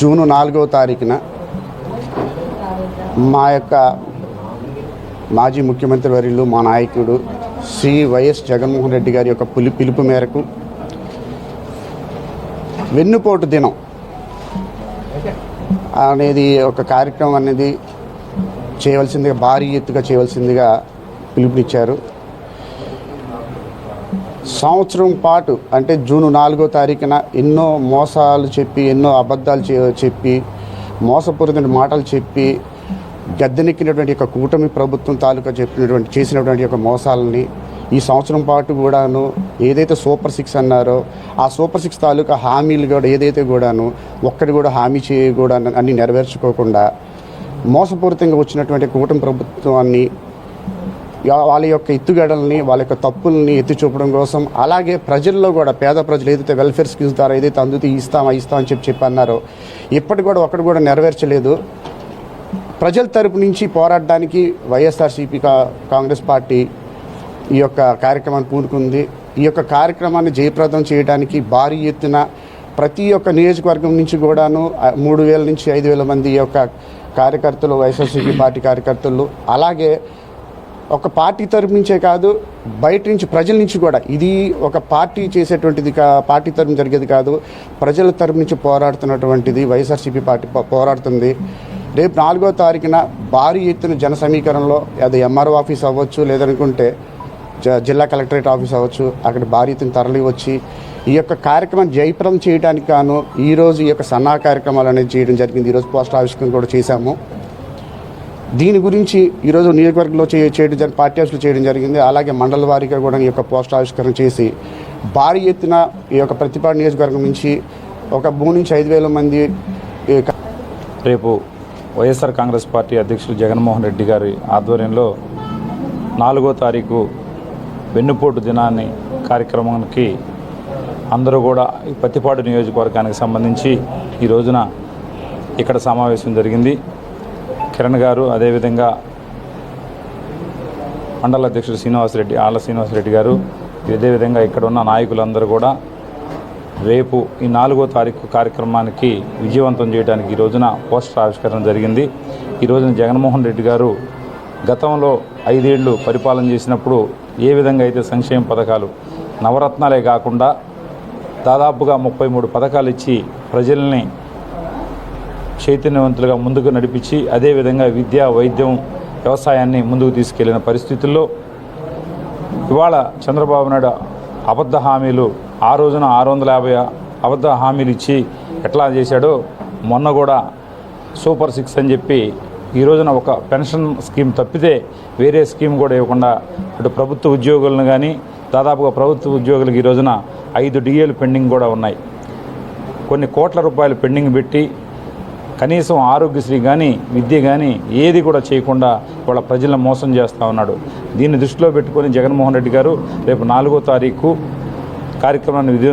June నాలుగవ తారీఖున మా యొక్క మాజీ ముఖ్యమంత్రి వర్యులు మా నాయకుడు శ్రీ వైఎస్ జగన్మోహన్ రెడ్డి గారి యొక్క పులి పిలుపు మేరకు వెన్నుపోటు దినం అనేది ఒక కార్యక్రమం అనేది చేయవలసిందిగా భారీ ఎత్తుగా చేయవలసిందిగా పిలుపునిచ్చారు. సంవత్సరం పాటు అంటే జూన్ నాలుగో తారీఖున ఎన్నో మోసాలు చెప్పి ఎన్నో అబద్ధాలు చే- చెప్పి మోసపూరిత మాటలు చెప్పి గద్దెనెక్కినటువంటి యొక్క కూటమి ప్రభుత్వం తాలూకా చెప్పినటువంటి చేసినటువంటి యొక్క మోసాలని ఈ సంవత్సరం పాటు కూడాను ఏదైతే సూపర్ సిక్స్ అన్నారో ఆ సూపర్ సిక్స్ తాలూకా హామీలు కూడా ఏదైతే కూడాను ఒక్కటి కూడా హామీ చేయ కూడా అన్ని నెరవేర్చుకోకుండా మోసపూరితంగా వచ్చినటువంటి కూటమి ప్రభుత్వాన్ని వాళ్ళ యొక్క ఎత్తుగడల్ని వాళ్ళ యొక్క తప్పుల్ని ఎత్తి చూపడం కోసం అలాగే ప్రజల్లో కూడా పేద ప్రజలు ఏదైతే వెల్ఫేర్ స్కీమ్స్ ద్వారా ఏదైతే అందుతూ ఇస్తామా ఇస్తాం అని చెప్పి చెప్పి అన్నారో ఇప్పటి కూడా ఒకటి కూడా నెరవేర్చలేదు. ప్రజల తరపు నుంచి పోరాడడానికి వైఎస్ఆర్సీపీ కా- కాంగ్రెస్ పార్టీ ఈ యొక్క కార్యక్రమాన్ని పూనుకుంది. ఈ యొక్క కార్యక్రమాన్ని జయప్రదం చేయడానికి భారీ ఎత్తున ప్రతి ఒక్క నియోజకవర్గం నుంచి కూడాను మూడు వేల నుంచి ఐదు వేల మంది ఈ యొక్క కార్యకర్తలు వైఎస్ఆర్సీపీ పార్టీ కార్యకర్తలు అలాగే ఒక పార్టీ తరపు నుంచే కాదు బయట నుంచి ప్రజల నుంచి కూడా. ఇది ఒక పార్టీ చేసేటువంటిది కా పార్టీ తరపు జరిగేది కాదు. ప్రజల తరపు నుంచి పోరాడుతున్నటువంటిది వైఎస్ఆర్సీపీ పార్టీ పోరాడుతుంది. రేపు నాలుగో తారీఖున భారీ ఎత్తున జన సమీకరణలో అది ఎంఆర్ఓ ఆఫీస్ అవ్వచ్చు లేదనుకుంటే జ- జిల్లా కలెక్టరేట్ ఆఫీస్ అవ్వచ్చు అక్కడ భారీ ఎత్తున తరలి వచ్చి ఈ యొక్క కార్యక్రమం జయప్రదం చేయడానికి గాను ఈరోజు ఈ యొక్క సన్నా కార్యక్రమాలు అనేది చేయడం జరిగింది. ఈరోజు పోస్టర్ ఆవిష్కరణ కూడా చేశాము. దీని గురించి ఈరోజు నియోజకవర్గంలో చే చేయడం జరిగి పార్టీ ఆఫీసులు చేయడం జరిగింది. అలాగే మండల వారీగా కూడా ఈ యొక్క పోస్ట్ ఆవిష్కరణ చేసి భారీ ఎత్తున ఈ యొక్క ప్రతిపాడు నియోజకవర్గం నుంచి ఒక మూడు నుంచి ఐదు వేల మంది ఈ రేపు వైఎస్ఆర్ కాంగ్రెస్ పార్టీ అధ్యక్షులు జగన్మోహన్ రెడ్డి గారి ఆధ్వర్యంలో నాలుగో తారీఖు వెన్నుపోటు దినాన్ని కార్యక్రమానికి అందరూ కూడా ఈ పత్తిపాడు నియోజకవర్గానికి సంబంధించి ఈ రోజున ఇక్కడ సమావేశం జరిగింది. కిరణ్ గారు అదేవిధంగా మండల అధ్యక్షుడు శ్రీనివాసరెడ్డి ఆళ్ళ శ్రీనివాసరెడ్డి గారు అదేవిధంగా ఇక్కడ ఉన్న నాయకులందరూ కూడా రేపు ఈ నాలుగో తారీఖు కార్యక్రమానికి విజయవంతం చేయడానికి ఈ రోజున పోస్టర్ ఆవిష్కరణ జరిగింది. ఈ రోజున జగన్మోహన్ రెడ్డి గారు గతంలో ఐదేళ్ళు పరిపాలన చేసినప్పుడు ఏ విధంగా అయితే సంక్షేమ పథకాలు నవరత్నాలే కాకుండా దాదాపుగా ముప్పై మూడు పథకాలు ఇచ్చి ప్రజల్ని చైతన్యవంతులుగా ముందుకు నడిపించి అదేవిధంగా విద్య వైద్యం వ్యవసాయాన్ని ముందుకు తీసుకెళ్ళిన పరిస్థితుల్లో ఇవాళ చంద్రబాబు నాయుడు అబద్ధ హామీలు ఆ రోజున ఆరు వందల యాభై అబద్ధ హామీలు ఇచ్చి ఎట్లా చేశాడో మొన్న కూడా సూపర్ సిక్స్ అని చెప్పి ఈ రోజున ఒక పెన్షన్ స్కీమ్ తప్పితే వేరే స్కీమ్ కూడా ఇవ్వకుండా అటు ప్రభుత్వ ఉద్యోగులను కానీ దాదాపుగా ప్రభుత్వ ఉద్యోగులకు ఈ రోజున ఐదు డిఏలు పెండింగ్ కూడా ఉన్నాయి. కొన్ని కోట్ల రూపాయలు పెండింగ్ పెట్టి కనీసం ఆరోగ్యశ్రీ కానీ విద్య కానీ ఏది కూడా చేయకుండా వాళ్ళ ప్రజలను మోసం చేస్తూ ఉన్నాడు. దీన్ని దృష్టిలో పెట్టుకొని జగన్మోహన్ రెడ్డి గారు రేపు నాలుగో తారీఖు కార్యక్రమాన్ని విధి